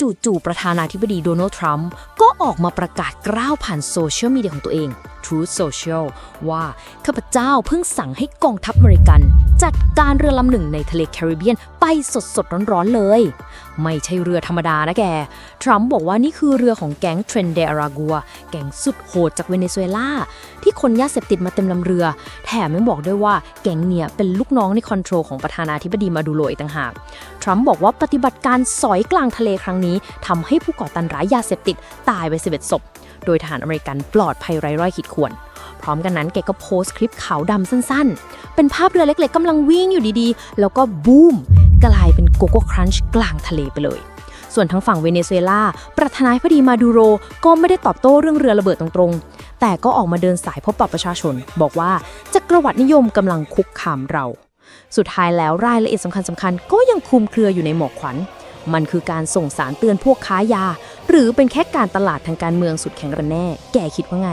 จู่ๆประธานาธิบดีโดนัลด์ทรัมป์ก็ออกมาประกาศกล้าวผ่านโซเชียลมีเดียของตัวเอง Truth Social ว่า ข้าพเจ้าเพิ่งสั่งให้กองทัพอเมริกัน จัดการเรือลำหนึ่งในทะเลแคริบเบียนไปสดๆร้อนๆเลย ไม่ใช่เรือธรรมดานะแก ทรัมป์บอกว่านี่คือเรือของแก๊งเทรนเดอารากัว แก๊งสุดโหดจากเวเนซุเอลา ที่คนยาเสพติดมาเต็มลำเรือ แถมยังบอกด้วยว่าแก๊งเนี่ยเป็นลูกน้องในคอนโทรลของประธานาธิบดีมาดูโรอีกต่างหาก ทรัมป์บอกว่าปฏิบัติการสอยกลางทะเลครั้งนี้ทำให้ผู้ก่อการร้ายยาเสพติดตายไป 11 ศพ โดยทหารอเมริกันปลอดภัยไร้รอยขีดข่วน พร้อมกันนั้นแกก็โพสต์คลิปขาวดำสั้นๆ เป็นภาพเรือเล็กๆกำลังวิ่งอยู่ดีๆ แล้วก็บูมกลายเป็นโกโก้ครันช์กลางทะเลไปเลย ส่วนทางฝั่งเวเนซุเอลา ประธานาธิบดีมาดูโรก็ไม่ได้ตอบโต้เรื่องเรือระเบิดตรงๆ แต่ก็ออกมาเดินสายพบปะประชาชน บอกว่าจักรวรรดินิยมกำลังคุกคามเรา สุดท้ายแล้วรายละเอียดสำคัญๆก็ยังคลุมเครืออยู่ในหมอกขวัญมันคือการส่งสารเตือนพวกค้ายา หรือเป็นแค่การตลาดทางการเมืองสุดแข็งแรงแน่ แกคิดว่าไง